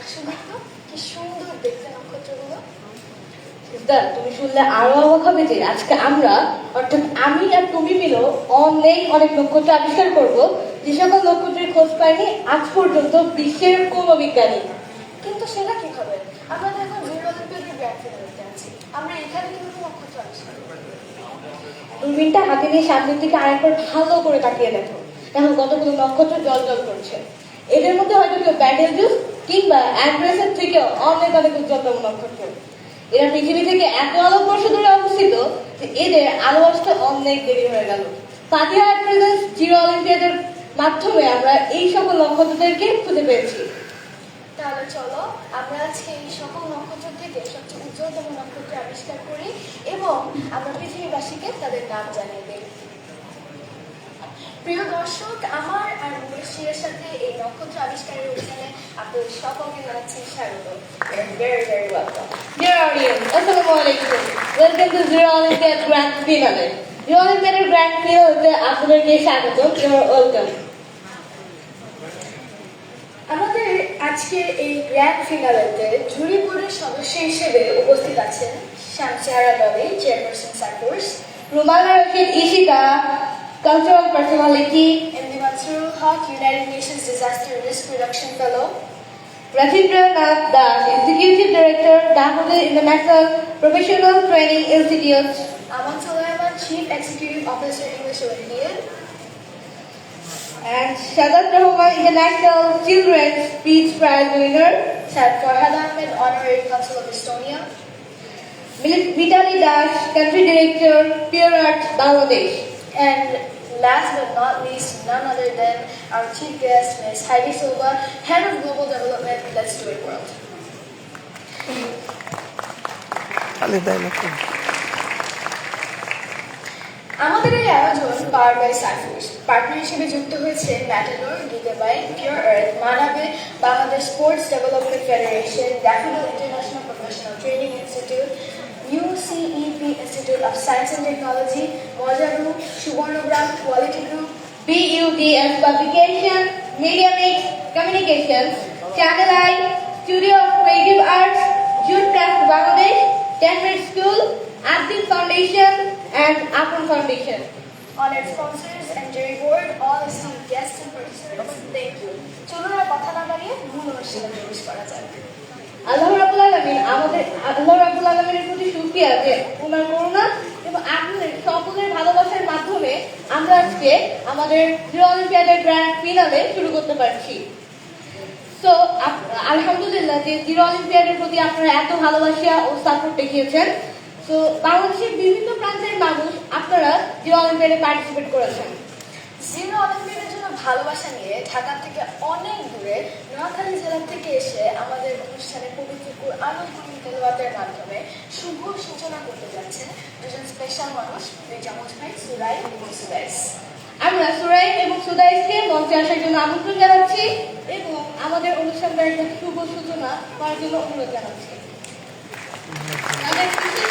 আসলে তো কি সুন্দর দেখতে নক্ষত্রগুলো সিস্টার তুমি শুনলে আরও অবাক হবে যে আজকে আমরা অর্থাৎ আমি আর তুমি মিলেও অনেক অনেক নক্ষত্র আবিষ্কার করব। যে সকল নক্ষত্রের খোঁজ পায়নি আজ পর্যন্ত বিশ্বের কোনো বিজ্ঞানী। কিন্তু সেটা কি হবে? আমরা তো এখন আছি আমরা এখানে কীভাবে নক্ষত্র আবিষ্কার দূরবীনটা হাতে নিয়ে সামনের দিকে আরেকবার ভালো করে তাকিয়ে দেখো। দেখো কতগুলো নক্ষত্র জল জল করছে। এদের মধ্যে হয়তো কেউ ব্যাটেল জুস কিংবা অ্যাড্রেসের থেকেও অনেক অনেক উজ্জ্বলতম নক্ষত্র এরা পৃথিবী থেকে এত আলোকবর্ষ দূরে অবস্থিত যে এদের আলো আসতে অনেক দেরি হয়ে গেল। ফাতিহা অ্যাড্রেসেস জিরো মাধ্যমে আমরা এই সকল নক্ষত্রদেরকে খুঁজে পেয়েছি। তাহলে চলো, আমরা আজকে এই সকল নক্ষত্র থেকে সবচেয়ে উজ্জ্বলতম নক্ষত্র আবিষ্কার করি এবং আমরা পৃথিবীবাসীকে তাদের নাম জানিয়ে দিই। প্রিয় দর্শক, আমার মুরশিদের সাথে এই নক্ষত্র আবিষ্কারের অভিযানে আপনাদের সকলকে জানাচ্ছি স্বাগত very very welcome Dear audience, Assalamu alaikum. Welcome to Zero Olympiad Grand Finale. Zero Olympiad Grand Finale আপনাদেরকে স্বাগত You're welcome. আমাদের আজকের এই গ্র্যান্ড ফিনালেতে জুরি বোর্ডের সদস্য হিসেবে উপস্থিত আছেন শামসেহারা ডলি চেয়ারপারসন সাইফোর্স Rumana Rashid Ishida, cultural personality, Thought, United Nations Disaster Risk Reduction Fellow. Ravindra Nath Das, Executive Director, Damodar International Professional Training Institute. Aman Sulaiman, Chief Executive Officer, English Oriental. And Shadat Rahman, International Children's Peace Prize winner. Sad Farhad Ahmed, Honorary Consul of Estonia. Vitali Das, Country Director, Pure Arts, Bangladesh. And last but not least none other than our chief guest Ms. Heidi Silva head of global development Let's Do It World তাহলে দেয় নাকি আমাদের এই আয়োজন power by সাইফোর্স partner হিসেবে যুক্ত হয়েছে matador গিগাবাই pure earth মানাবে Bangladesh sports development federation Daffodil international professional training institute UCEP institute of science and technology মজারু Subarnagram quality group BUDF Publication, Media Mix, Communications, Channel I, Studio of Creative Arts, June Craft Bangladesh, Tenmid School, Abdul Foundation, and Apple Foundation. on its sponsors and jury board, all esteemed guests and participants, thank you. চলুন আর কথা না বাড়িয়ে মূল অনুষ্ঠানে প্রবেশ করা যাক আল্লাহ রাবুল আলমিন আমাদের, আল্লাহ রাবুল আলমিনের প্রতি সুখিয়া যে ওনার করুণা এবং আপনাদের সকলের ভালোবাসার মাধ্যমে আমরা আজকে আমাদের অলিম্পিয়াডের গ্র্যান্ড ফিনালে শুরু করতে পারছি। তো আলহামদুলিল্লাহ যে জিরো অলিম্পিয়াডের প্রতি আপনারা এত ভালোবাসা ও সাপোর্ট দেখিয়েছেন। তো বাংলাদেশের বিভিন্ন প্রান্তের মানুষ আপনারা জিরো অলিম্পিয়াডে পার্টিসিপেট করেছেন। জিরো জন্য ভালোবাসা নিয়ে ঢাকা থেকে অনেক দূরে নোয়াখালী জেলা থেকে এসে আমাদের অনুষ্ঠানে পবিত্র করিম তেলাওয়াতের মাধ্যমে শুভ সূচনা করতে যাচ্ছেন দুজন স্পেশাল মানুষ দুই চামচ ভাই সুরাই এবং সুদাইস। আমরা সুরাইন এবং সুদাইসকে মঞ্চে আসার জন্য আমন্ত্রণ জানাচ্ছি এবং আমাদের অনুষ্ঠানটার একটা শুভ সূচনা করার জন্য অনুরোধ জানাচ্ছি। তাদের বিশেষ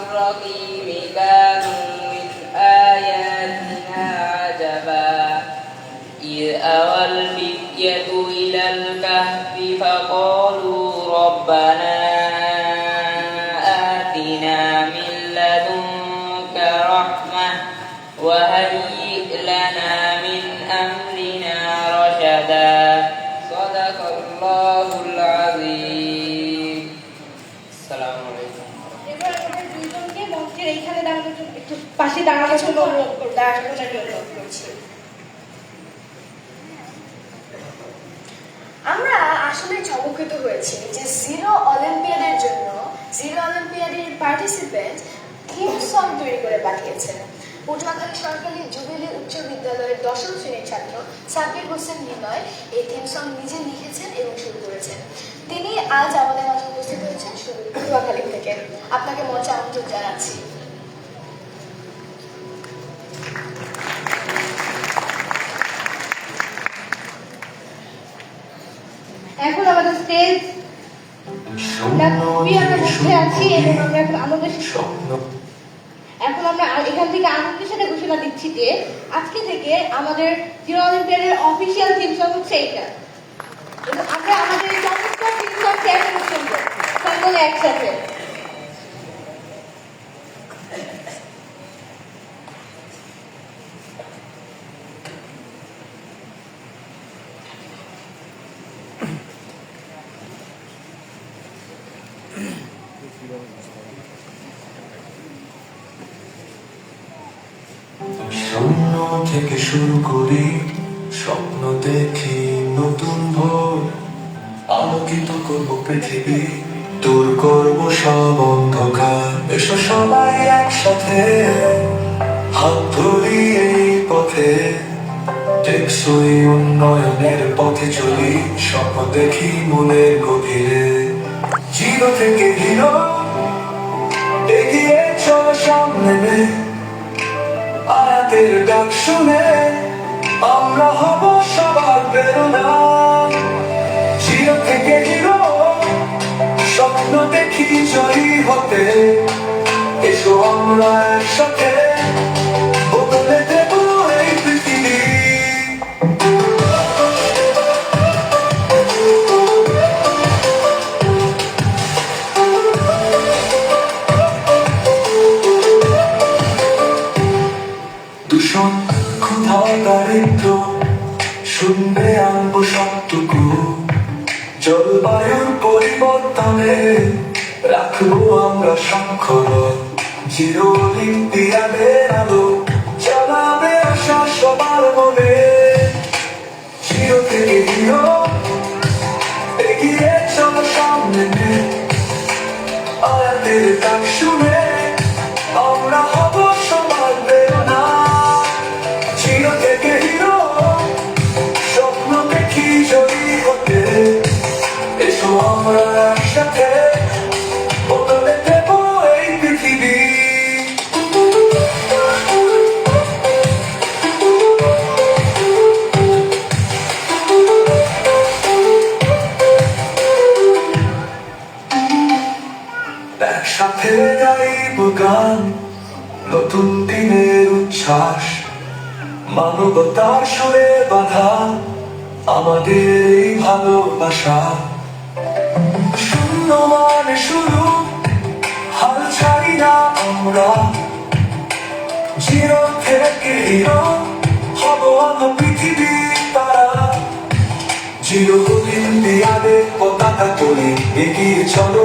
والرقيم জন্য আমরা আসলে চমকিত হয়েছি যে জিরো অলিম্পিয়াডের জন্য জিরো অলিম্পিয়াডের পার্টিসিপেন্ট থিম সং তৈরি করে পাঠিয়েছেন। পটুয়াখালী সরকারি জুবিলি উচ্চ বিদ্যালয়ের দশম শ্রেণির ছাত্র সাব্বির হোসেন বিনয় এই থিম সং নিজে লিখেছেন এবং শুরু করেছেন। তিনি আজ আমাদের মাঝে উপস্থিত হয়েছেন শুধু পটুয়াখালী থেকে। আপনাকে মঞ্চে আমন্ত্রণ জানাচ্ছি। আছি এবং আমরা এখন আনন্দের এখন আমরা এখান থেকে আনন্দের সাথে ঘোষণা দিচ্ছি যে আজকে থেকে আমাদের জিরো অলিম্পিয়াডের অফিসিয়াল থিম সং হচ্ছে এইটা। আমরা আমাদের চমৎকার থিম সং শেয়ার করছি সকলে একসাথে শূন্য থেকে শুরু করি, স্বপ্ন দেখি, নতুন ভোর, আলোকিত করব পৃথিবী, দূর করব সব অন্ধকার। এসো সবাই একসাথে, হাত ধরি এই পথে, টেকসই উন্নয়নের পথে চলি, স্বপ্ন দেখি মনের গভীরে। জিরো থেকে হিরো, এগিয়ে চলো সামনে আয়াতের ডাক শুনে আমরা হব সবার প্রেরণা। জিরো থেকে হিরো, স্বপ্ন দেখি জয়ী হতে। এসো আমরা একসাথে জলবায়ুর পরিবর্তনে রাখব আমরা স্বাক্ষর জিরো অলিম্পিয়াদের আলো চালাবে আশা সবার মনে। জিরো থেকে হিরো এগিয়ে চলো সামনে। আয়াতের ডাক শুনে উচ্ছ্বাস মানবতার সুরে বাধা আমাদের এই ভালোবাসা। শূন্য মানে শুরু হাল ছাড়ি না আমরা। জিরো থেকে হিরো হব পৃথিবীর তারা। দেয়ালে পতাকা এগিয়ে চলো